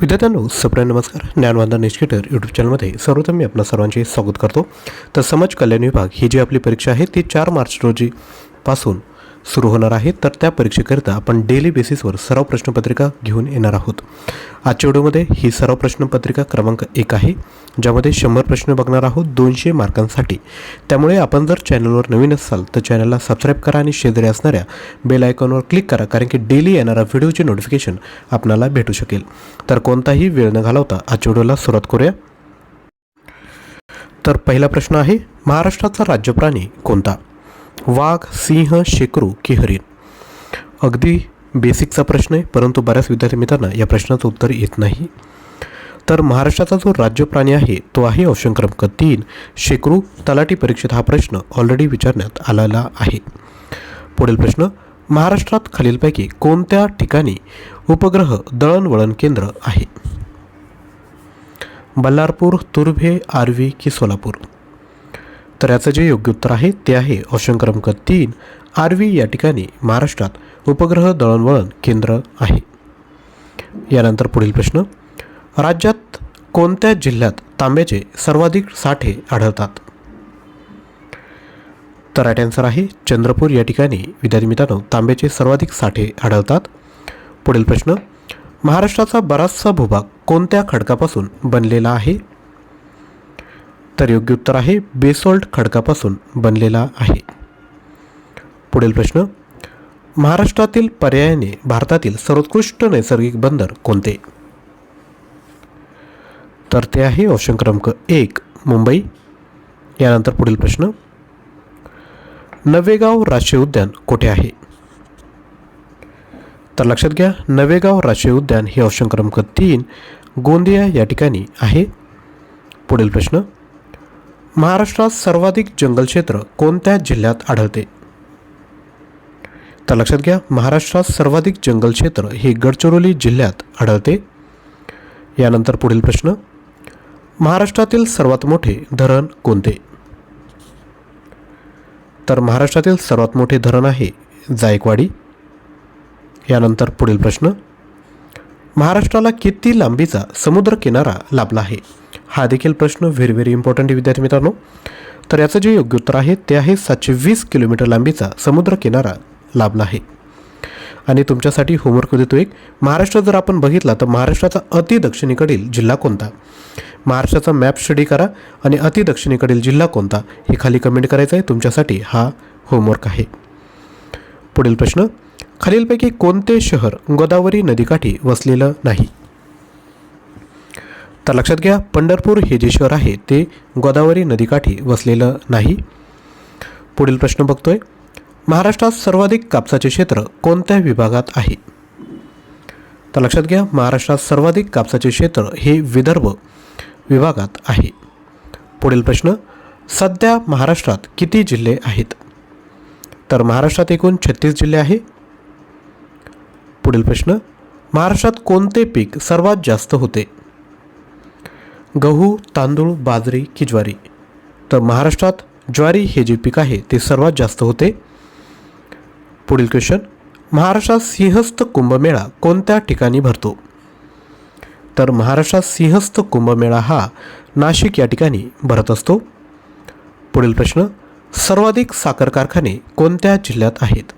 विद्यार्थ्यांनो सप्राय नमस्कार. ज्ञानवांदन educator YouTube चॅनलमध्ये सर्वप्रथम मी आपणा सर्वांचे स्वागत करतो. तर समाज कल्याण विभाग ही जी आपली परीक्षा आहे ती चार मार्च रोजी पासून सुरू होणार आहे तर त्या परीक्षेकरिता आपण डेली बेसिसवर सराव प्रश्नपत्रिका घेऊन येणार आहोत. आजच्या व्हिडिओमध्ये ही सराव प्रश्नपत्रिका क्रमांक एक आहे ज्यामध्ये शंभर प्रश्न बघणार आहोत दोनशे मार्कांसाठी. त्यामुळे आपण जर चॅनलवर नवीन असाल तर चॅनलला सबस्क्राईब करा आणि शेजारी असणाऱ्या बेल आयकॉनवर क्लिक करा कारण की डेली येणारा व्हिडिओचे नोटिफिकेशन आपणाला भेटू शकेल. तर कोणताही वेळ न घालवता आजच्या व्हिडिओला सुरुवात करूया. तर पहिला प्रश्न आहे महाराष्ट्राचा राज्य प्राणी कोणता? वाघ सिंह शेकरू की हरिण अगदी बेसिकचा प्रश्न आहे परंतु बऱ्याच विद्यार्थी मित्रांना या प्रश्नाचं उत्तर येत नाही. तर महाराष्ट्राचा जो राज्य प्राणी आहे तो आहे ऑप्शन क्रमांक तीन. शेकरू तलाठी परीक्षेत हा प्रश्न ऑलरेडी विचारण्यात आलेला आहे. पुढील प्रश्न महाराष्ट्रात खालीलपैकी कोणत्या ठिकाणी उपग्रह दळणवळण केंद्र आहे? बल्लारपूर तुर्भे आर्वी की सोलापूर? तर याचं जे योग्य उत्तर आहे ते आहे ऑप्शन क्रमांक तीन आर्वी या ठिकाणी महाराष्ट्रात उपग्रह दळणवळण केंद्र आहे. यानंतर पुढील प्रश्न. राज्यात कोणत्या जिल्ह्यात तांब्याचे सर्वाधिक साठे आढळतात? तर राईट आन्सर आहे चंद्रपूर. या ठिकाणी विद्यार्थी मित्रांनो तांब्याचे सर्वाधिक साठे आढळतात. पुढील प्रश्न. महाराष्ट्राचा बराचसा भूभाग कोणत्या खडकापासून बनलेला आहे? तर योग्य उत्तर आहे. बेसॉल्ट खडकापासून बनलेला आहे. पुढील प्रश्न. महाराष्ट्रातील पर्यायाने भारतातील सर्वोत्कृष्ट नैसर्गिक बंदर कोणते? तर ते आहे ऑप्शन क्रमांक एक मुंबई. यानंतर पुढील प्रश्न. नवेगाव राष्ट्रीय उद्यान कुठे आहे? तर लक्षात घ्या नवेगाव राष्ट्रीय उद्यान हे ऑप्शन क्रमांक तीन गोंदिया या ठिकाणी आहे. पुढील प्रश्न. महाराष्ट्रात सर्वाधिक जंगल क्षेत्र कोणत्या जिल्ह्यात आढळते? तर लक्षात घ्या महाराष्ट्रात सर्वाधिक जंगल क्षेत्र हे गडचिरोली जिल्ह्यात आढळते. यानंतर पुढील प्रश्न महाराष्ट्रातील सर्वात मोठे धरण कोणते? तर महाराष्ट्रातील सर्वात मोठे धरण आहे जायकवाडी. यानंतर पुढील प्रश्न महाराष्ट्राला किती लांबीचा समुद्र किनारा लाभला आहे? हा देखील प्रश्न व्हेरी व्हेरी इम्पॉर्टंट आहे विद्यार्थी मित्रांनो. तर याचं जे योग्य उत्तर आहे ते आहे सातशे वीस किलोमीटर लांबीचा समुद्र किनारा लाभला आहे. आणि तुमच्यासाठी होमवर्क देतो एक. महाराष्ट्र जर आपण बघितला तर महाराष्ट्राचा अति दक्षिणेकडील जिल्हा कोणता? महाराष्ट्राचा मॅप स्टडी करा आणि अति दक्षिणेकडील जिल्हा कोणता? हे खाली कमेंट करायचं आहे. तुमच्यासाठी हा होमवर्क आहे. पुढील प्रश्न. खालीलपैकी कोणते शहर गोदावरी नदीकाठी वसलेलं नाही? तर लक्षात घ्या पंढरपूर हे जे शहर आहे ते गोदावरी नदीकाठी वसलेलं नाही. पुढील प्रश्न बघतोय. महाराष्ट्रात सर्वाधिक कापसाचे क्षेत्र कोणत्या विभागात आहे? तर लक्षात घ्या महाराष्ट्रात सर्वाधिक कापसाचे क्षेत्र हे विदर्भ विभागात आहे. पुढील प्रश्न सध्या महाराष्ट्रात किती जिल्हे आहेत? तर महाराष्ट्रात एकूण छत्तीस जिल्हे आहे. पुढील प्रश्न महाराष्ट्रात कोणते पीक सर्वात जास्त होते? गहू तांदूळ बाजरी की ज्वारी. तर महाराष्ट्रात ज्वारी हे जे पीक आहे ते सर्वात जास्त होते. पुढील क्वेश्चन महाराष्ट्रात सिंहस्थ कुंभमेळा कोणत्या ठिकाणी भरतो? तर महाराष्ट्रात सिंहस्थ कुंभमेळा हा नाशिक या ठिकाणी भरत असतो. पुढील प्रश्न. सर्वाधिक साखर कारखाने कोणत्या जिल्ह्यात आहेत?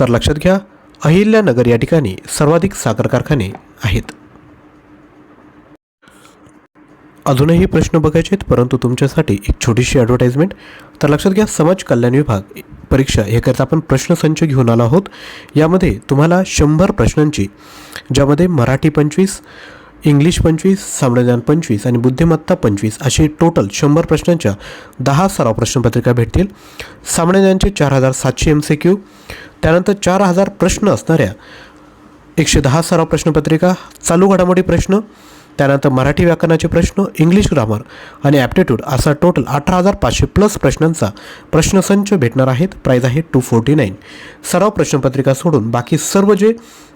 तर लक्षात घ्या अहिल्यानगर या ठिकाणी सर्वाधिक साखर कारखाने आहेत. अजूनही प्रश्न बघायचे आहेत परंतु तुमच्यासाठी एक छोटीशी ॲडव्हर्टाईजमेंट तर लक्षात घ्या समाज कल्याण विभाग परीक्षा याकरिता आपण प्रश्नसंच घेऊन आलो आहोत. यामध्ये तुम्हाला शंभर प्रश्नांची ज्यामध्ये मराठी पंचवीस इंग्लिश पंचवीस सामान्यज्ञान पंचवीस आणि बुद्धिमत्ता पंचवीस असे टोटल शंभर प्रश्नांच्या दहा सराव प्रश्नपत्रिका भेटतील. सामान्यज्ञानचे चार हजार सातशे एम सी क्यू त्यानंतर चार हजार प्रश्न असणाऱ्या एकशे दहा सराव प्रश्नपत्रिका चालू घडामोडी प्रश्न त्यानंतर मराठी व्याकरणाचे प्रश्न इंग्लिश ग्रामर आणि ॲप्टिट्यूड असा टोटल अठरा हजार पाचशे प्लस प्रश्नांचा प्रश्नसंच भेटणार आहेत. प्राईज आहे टू फोर्टी नाईन सराव प्रश्नपत्रिका सोडून बाकी सर्व जे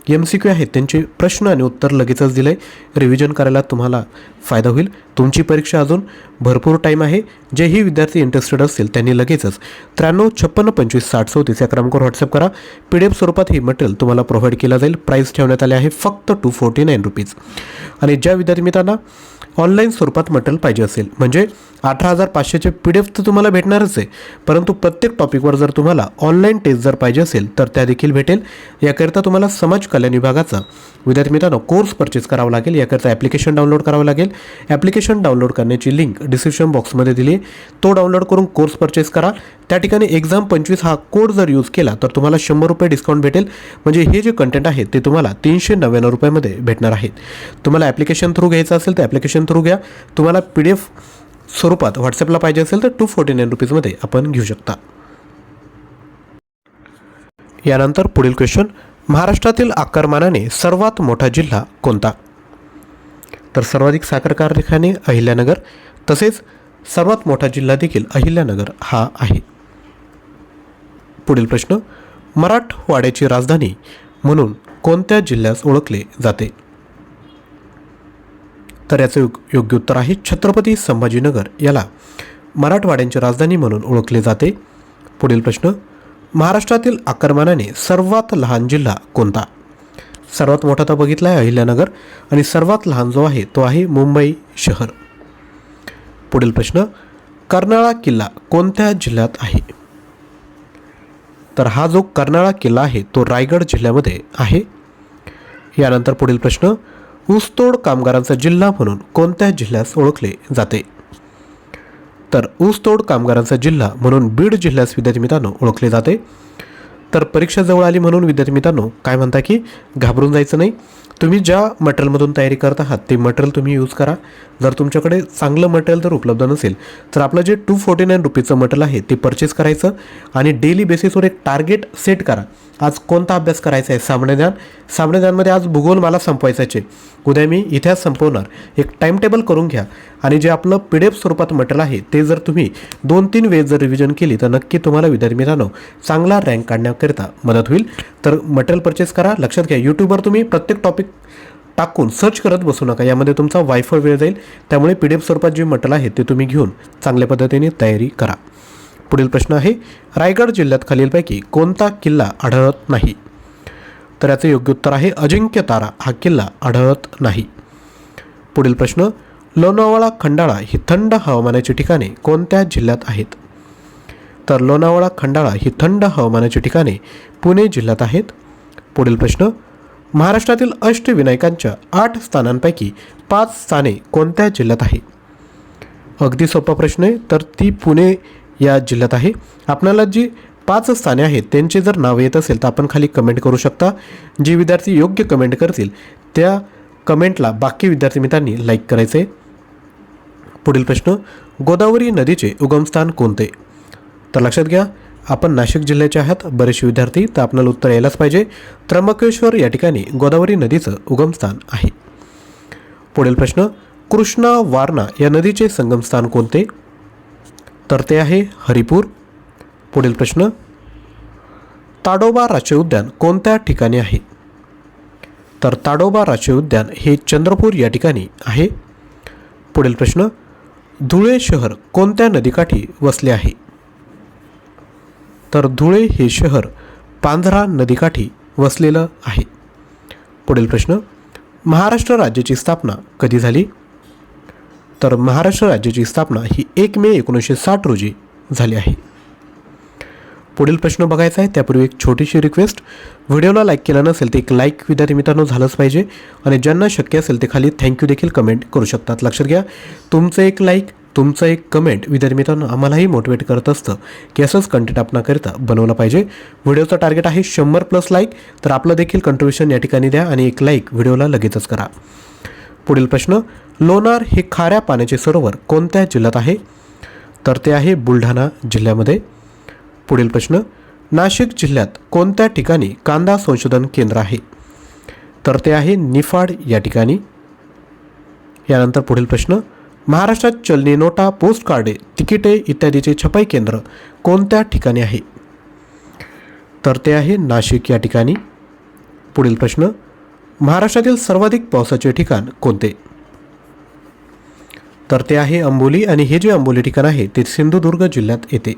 एम सी क्यू आहेत त्यांचे प्रश्न आणि उत्तर लगेचच दिलं आहे रिव्हिजन करायला तुम्हाला फायदा होईल. तुमची परीक्षा अजून भरपूर टाईम आहे. जेही विद्यार्थी इंटरेस्टेड असतील त्यांनी लगेचच त्र्याण्णव छप्पन्न पंचवीस साठ चौतीस या क्रमांकावर व्हॉट्सअप करा. पी डी एफ स्वरूपात ही मटेरियल तुम्हाला प्रोव्हाइड केलं जाईल. प्राईस ठेवण्यात आले आहे फक्त टू फोर्टी नाईन रुपीज आणि ज्या विद्यार्थी मित्रांना ऑनलाईन स्वरूपात मटेरियल पाहिजे असेल म्हणजे अठरा हजार पाचशेचे पी डी एफ तर तुम्हाला भेटणारच आहे. परंतु प्रत्येक टॉपिकवर जर तुम्हाला ऑनलाईन टेस्ट जर पाहिजे असेल तर त्या देखील भेटेल. याकरिता तुम्हाला समाज कल्याण विभागाचा विद्यार्थी मित्रांनो कोर्स परचेस करावा लागेल. याकरिता ॲप्लिकेशन डाउनलोड करावं लागेल. ॲप्लिकेशन डाउनलोड करण्याची लिंक डिस्क्रिप्शन बॉक्समध्ये दिली. तो डाउनलोड करून कोर्स परचेस करा. त्या ठिकाणी एक्झाम पंचवीस हा कोड जर यूज केला तर तुम्हाला शंभर रुपये डिस्काउंट भेटेल. म्हणजे हे जे कंटेंट आहे ते तुम्हाला तीनशे नव्याण्णव रुपयामध्ये भेटणार आहेत. तुम्हाला ॲप्लिकेशन थ्रू घ्यायचं असेल तर ॲप्लिकेशन थ्रू घ्या. तुम्हाला पी डी एफ स्वरूपात व्हॉट्सअपला पाहिजे असेल तर टू फोर्टी नाईन रुपीजमध्ये आपण घेऊ शकता. यानंतर पुढील क्वेश्चन महाराष्ट्रातील आकारमानाने सर्वात मोठा जिल्हा कोणता? तर सर्वाधिक साखर कारखाने अहिल्यानगर तसेच सर्वात मोठा जिल्हा देखील अहिल्यानगर हा आहे. पुढील प्रश्न मराठवाड्याची राजधानी म्हणून कोणत्या जिल्ह्यास ओळखले जाते? तर याचं योग योग्य उत्तर आहे छत्रपती संभाजीनगर. याला मराठवाड्यांची राजधानी म्हणून ओळखले जाते. पुढील प्रश्न महाराष्ट्रातील आकारमानाने सर्वात लहान जिल्हा कोणता? सर्वात मोठा तर बघितला आहे अहिल्यानगर आणि सर्वात लहान जो आहे तो आहे मुंबई शहर. पुढील प्रश्न कर्नाळा किल्ला कोणत्या जिल्ह्यात आहे? तर हा जो कर्नाळा किल्ला आहे तो रायगड जिल्ह्यामध्ये आहे. यानंतर पुढील प्रश्न ऊसतोड कामगारांचा जिल्हा म्हणून कोणत्या जिल्ह्यास ओळखले जाते? तर ऊसतोड कामगारांचा जिल्हा म्हणून बीड जिल्ह्यास विद्यार्थी मित्रांनो ओळखले जाते. तर परीक्षा जवळ आली म्हणून विद्यार्थी मित्रांनो काय म्हणता की घाबरून जायचं नाही. तुम्ही ज्या मटेरियलमधून तयारी करत आहात ते मटेरियल तुम्ही यूज करा. जर तुमच्याकडे चांगलं मटेरियल जर उपलब्ध नसेल तर आपलं जे टू फोर्टी नाईन रुपीचं मटेरियल आहे ते परचेस करायचं आणि डेली बेसिसवर एक टार्गेट सेट करा. आज कोणता अभ्यास करायचा आहे? सामान्य ज्ञान आज भूगोल मला संपवायचं आहे उद्या मी इतिहास संपवणार. एक टाइम टेबल करून घ्या. आणि जे आपलं पी डी एफ स्वरूपात मटेरियल आहे ते जर तुम्ही दोन तीन वेळेस जर रिव्हिजन केली तर नक्की तुम्हाला विद्यार्थी मित्रांनो चांगला रँक काढण्याकरिता मदत होईल. तर मटेरियल परचेस करा लक्षात घ्या यूट्यूबवर तुम्ही प्रत्येक टॉपिक टाकून सर्च करत बसू नका. यामध्ये तुमचा वायफाय वेळ जाईल. त्यामुळे पी डी एफ स्वरूपात जे मटेरियल आहे ते तुम्ही घेऊन चांगल्या पद्धतीने तयारी करा. पुढील प्रश्न आहे रायगड जिल्ह्यात खालीलपैकी कोणता किल्ला आढळत नाही? तर याचं योग्य उत्तर आहे अजिंक्य तारा हा किल्ला आढळत नाही. पुढील प्रश्न लोणावळा खंडाळा ही थंड हवामानाची ठिकाणे कोणत्या जिल्ह्यात आहेत? तर लोणावळा खंडाळा ही थंड हवामानाची ठिकाणे पुणे जिल्ह्यात आहेत. पुढील प्रश्न महाराष्ट्रातील अष्टविनायकांच्या आठ स्थानांपैकी पाच स्थाने कोणत्या जिल्ह्यात आहे? अगदी सोपा प्रश्न आहे तर ती पुणे या जिल्ह्यात आहे. आपल्याला जी पाच स्थाने आहेत त्यांचे जर नाव येत असेल तर आपण खाली कमेंट करू शकता. जे विद्यार्थी योग्य कमेंट करतील त्या कमेंटला बाकी विद्यार्थी मित्रांनी लाईक करायचे पुढील प्रश्न गोदावरी नदीचे उगमस्थान कोणते? तर लक्षात घ्या आपण नाशिक जिल्ह्याचे आहात बरेचसे विद्यार्थी तर आपल्याला उत्तर यायलाच पाहिजे. त्र्यंबकेश्वर या ठिकाणी गोदावरी नदीचं उगमस्थान आहे. पुढील प्रश्न कृष्णा वारणा या नदीचे संगमस्थान कोणते? तर ते आहे हरिपूर. पुढील प्रश्न. ताडोबा राष्ट्रीय उद्यान कोणत्या ठिकाणी आहे? तर ताडोबा राष्ट्रीय उद्यान हे चंद्रपूर या ठिकाणी आहे. पुढील प्रश्न. धुळे शहर कोणत्या नदीकाठी वसले आहे? तर धुळे हे शहर पांझरा नदीकाठी वसलेलं आहे. पुढील प्रश्न. महाराष्ट्र राज्याची स्थापना कधी झाली? तर महाराष्ट्र राज्याची स्थापना ही एक मे एकोणीसशे साठ रोजी झाली आहे. पुढील प्रश्न बघायचा आहे त्यापूर्वी एक छोटीशी रिक्वेस्ट व्हिडिओला लाईक केला नसेल तर एक लाईक विद्यार्थी मित्रांनो झालंच पाहिजे. आणि ज्यांना शक्य असेल ते खाली थँक्यू देखील कमेंट करू शकतात. लक्षात घ्या तुमचं एक लाईक तुमचं एक कमेंट विद्यार्थी मित्रांनो आम्हालाही मोटिवेट करत असतं की असंच कंटेंट आपणाकरिता बनवलं पाहिजे. व्हिडिओचं टार्गेट आहे शंभर प्लस लाईक तर आपलं देखील कंट्रीब्युशन या ठिकाणी द्या आणि एक लाईक व्हिडिओला लगेचच करा. पुढील प्रश्न लोणार हे खाऱ्या पाण्याचे सरोवर कोणत्या जिल्ह्यात आहे? तर ते आहे बुलढाणा जिल्ह्यामध्ये. पुढील प्रश्न नाशिक जिल्ह्यात कोणत्या ठिकाणी कांदा संशोधन केंद्र आहे? तर ते आहे निफाड या ठिकाणी. यानंतर पुढील प्रश्न महाराष्ट्रात चलनी नोटा पोस्ट कार्डे तिकिटे इत्यादीचे छपाई केंद्र कोणत्या ठिकाणी आहे? तर ते आहे नाशिक या ठिकाणी. पुढील प्रश्न महाराष्ट्रातील सर्वाधिक पावसाचे ठिकाण कोणते? तर ते आहे अंबोली आणि हे जे अंबोली ठिकाण आहे ते सिंधुदुर्ग जिल्ह्यात येते.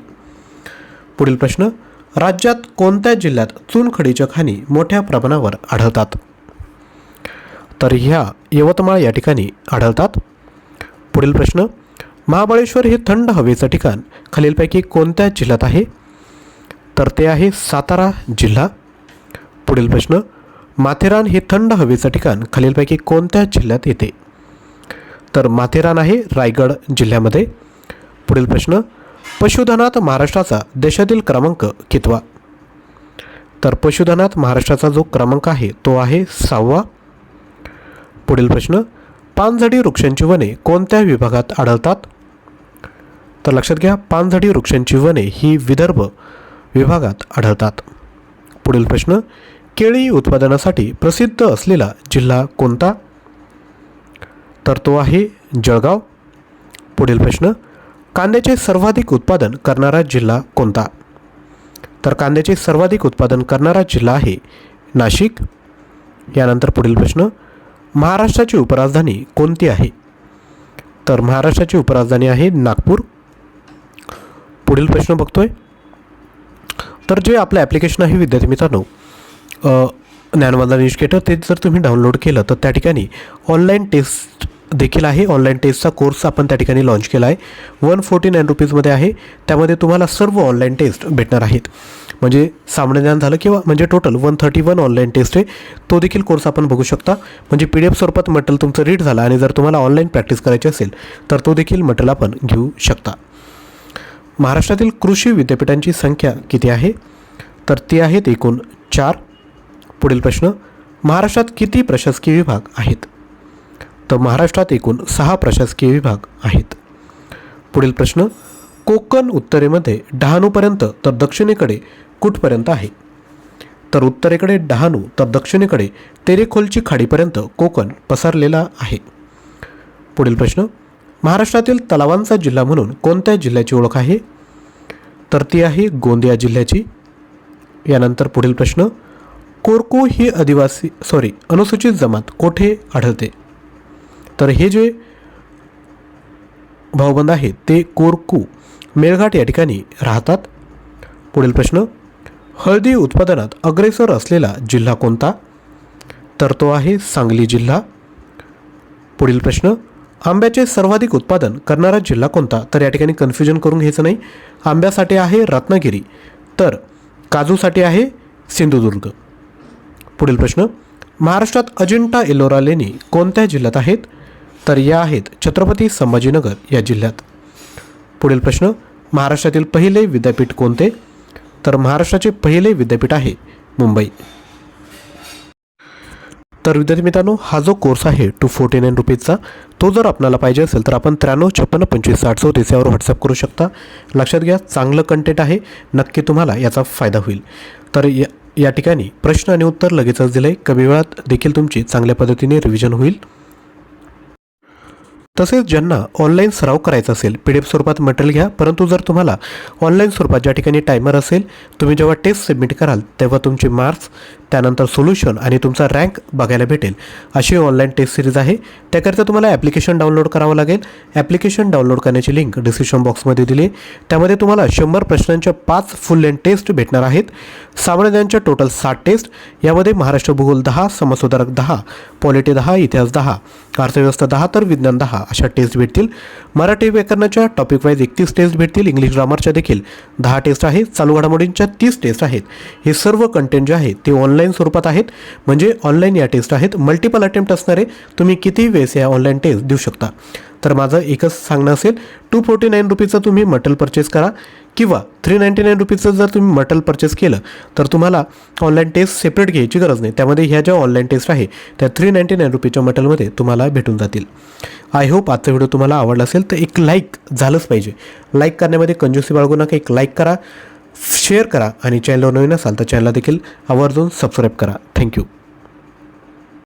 पुढील प्रश्न राज्यात कोणत्या जिल्ह्यात चुनखडीच्या खाणी मोठ्या प्रमाणावर आढळतात? तर ह्या यवतमाळ या ठिकाणी आढळतात. पुढील प्रश्न महाबळेश्वर हे थंड हवेचं ठिकाण खालीलपैकी कोणत्या जिल्ह्यात आहे? तर ते आहे सातारा जिल्हा. पुढील प्रश्न माथेरान हे थंड हवेचं ठिकाण खालीलपैकी कोणत्या जिल्ह्यात येते? तर माथेरान आहे रायगड जिल्ह्यामध्ये. पुढील प्रश्न पशुधनात महाराष्ट्राचा देशातील क्रमांक कितवा? तर पशुधनात महाराष्ट्राचा जो क्रमांक आहे तो आहे सहावा. पुढील प्रश्न पानझडी वृक्षांची वने कोणत्या विभागात आढळतात? तर लक्षात घ्या पानझडी वृक्षांची वने ही विदर्भ विभागात आढळतात. पुढील प्रश्न केळी उत्पादनासाठी प्रसिद्ध असलेला जिल्हा कोणता? तर तो आहे जळगाव. पुढील प्रश्न कांद्याचे सर्वाधिक उत्पादन करणारा जिल्हा कोणता? तर कांद्याचे सर्वाधिक उत्पादन करणारा जिल्हा आहे नाशिक. यानंतर पुढील प्रश्न महाराष्ट्राची उपराजधानी कोणती आहे? तर महाराष्ट्राची उपराजधानी आहे नागपूर. पुढील प्रश्न बघतोय. तर जे आपलं ॲप्लिकेशन आहे विद्यार्थी मित्रांनो ज्ञानवादा ज्ञानवंदन एज्युकेटर ते जर तुम्ही डाउनलोड केलं तर त्या ठिकाणी ऑनलाईन टेस्ट देखील आहे. ऑनलाईन टेस्टचा कोर्स आपण त्या ठिकाणी लॉन्च केला आहे. वन फोर्टी नाईन रुपीजमध्ये आहे. त्यामध्ये तुम्हाला सर्व ऑनलाईन टेस्ट भेटणार आहेत. म्हणजे सामान्य ज्ञान झालं किंवा म्हणजे total one thirty one online test आहे. तो देखील कोर्स आपण बघू शकता. म्हणजे पी डी एफ स्वरूपात मटेरियल तुमचं रीड झाला आणि जर तुम्हाला ऑनलाईन प्रॅक्टिस करायची असेल तर तो देखील मटेरियल आपण घेऊ शकता. महाराष्ट्रातील कृषी विद्यापीठांची संख्या किती आहे? तर ती आहेत एकूण चार. पुढील प्रश्न महाराष्ट्रात किती प्रशासकीय विभाग आहेत? तर महाराष्ट्रात एकूण सहा प्रशासकीय विभाग आहेत. पुढील प्रश्न कोकण उत्तरेमध्ये डहाणूपर्यंत तर दक्षिणेकडे कुठपर्यंत आहे? तर उत्तरेकडे डहाणू तर दक्षिणेकडे तेरेखोलची खाडीपर्यंत कोकण पसरलेला आहे. पुढील प्रश्न महाराष्ट्रातील तलावांचा जिल्हा म्हणून कोणत्या जिल्ह्याची ओळख आहे? तर ती आहे गोंदिया जिल्ह्याची. यानंतर पुढील प्रश्न कोरकू ही आदिवासी सॉरी अनुसूचित जमात कोठे आढळते? तर हे जे भाऊबंद आहेत ते कोरकू मेळघाट या ठिकाणी राहतात. पुढील प्रश्न हळदी उत्पादनात अग्रेसर असलेला जिल्हा कोणता? तर तो आहे सांगली जिल्हा. पुढील प्रश्न आंब्याचे सर्वाधिक उत्पादन करणारा जिल्हा कोणता? तर या ठिकाणी कन्फ्युजन करून घ्यायचं नाही. आंब्यासाठी आहे रत्नागिरी तर काजूसाठी आहे सिंधुदुर्ग. पुढील प्रश्न. महाराष्ट्रात अजिंठा एलोरा लेणी कोणत्या जिल्ह्यात आहेत? तर या आहेत छत्रपती संभाजीनगर या जिल्ह्यात. पुढील प्रश्न. महाराष्ट्रातील पहिले विद्यापीठ कोणते? तर महाराष्ट्राचे पहिले विद्यापीठ आहे मुंबई. तर विद्यार्थी मित्रांनो हा जो कोर्स आहे टू फोर्टी नाईन रुपीजचा तो जर आपल्याला पाहिजे असेल तर आपण त्र्याण्णव छप्पन्न पंचवीस साठ चौतीस यावर व्हॉट्सअप करू शकता. लक्षात घ्या चांगलं कंटेंट आहे. नक्की तुम्हाला याचा फायदा होईल. तर या या ठिकाणी प्रश्न आणि उत्तर लगेचच दिलं आहे कमी वेळात देखील तुमची चांगल्या पद्धतीने रिव्हिजन होईल. तसेच ज्यांना ऑनलाईन सराव करायचा असेल पी डी एफ स्वरूपात मटेरियल घ्या. परंतु जर तुम्हाला ऑनलाईन स्वरूपात ज्या ठिकाणी टायमर असेल तुम्ही जेव्हा टेस्ट सबमिट कराल तेव्हा तुमचे मार्क्स त्यानंतर सोल्युशन आणि तुमचा रँक बघायला भेटेल. अशी ऑनलाईन टेस्ट सिरीज आहे. त्याकरिता तुम्हाला ॲप्लिकेशन डाउनलोड करावं लागेल. ॲप्लिकेशन डाउनलोड करण्याची लिंक डिस्क्रिप्शन बॉक्समध्ये दिली त्यामध्ये तुम्हाला शंभर प्रश्नांच्या पाच फुल लेंथ टेस्ट भेटणार आहेत. सामान्य ज्ञानच्या टोटल सात टेस्ट यामध्ये महाराष्ट्र भूगोल दहा समाजसुधारक दहा पॉलिटी दहा इतिहास दहा अर्थव्यवस्था दहा तर विज्ञान दहा अशा टेस्ट भेटतील. मराठी व्याकरणाच्या टॉपिक वाईज एकतीस टेस्ट भेटतील. इंग्लिश ग्रामरच्या देखील दहा टेस्ट आहेत. चालू घडामोडींच्या तीस टेस्ट आहेत. हे सर्व कंटेंट जे आहे ते ऑनलाईन ऑनलाईन स्वरूपात आहेत. म्हणजे ऑनलाईन या टेस्ट आहेत. मल्टिपल अटेम्प्ट असणारे तुम्ही किती वेळेस या ऑनलाईन टेस्ट देऊ शकता? तर माझं एकच सांगणं असेल टू फोर्टी नाईन रुपीजचं तुम्ही मटल परचेस करा किंवा थ्री नाईंटी नाईन रुपीजचं जर तुम्ही मटल परचेस केलं तर तुम्हाला ऑनलाईन टेस्ट सेपरेट घ्यायची गरज नाही. त्यामध्ये ह्या ज्या ऑनलाईन टेस्ट आहे त्या थ्री नाईंटी नाईन रुपीच्या मटलमध्ये तुम्हाला भेटून जातील. आय होप आजचा व्हिडिओ तुम्हाला आवडला असेल तर एक लाईक झालंच पाहिजे. लाईक करण्यामध्ये कंजूसी बाळगू नका एक लाईक करा. शेअर करा आणि चॅनलवर नवीन असाल तर चॅनलला देखील आवर्जून सबस्क्राईब करा. थँक्यू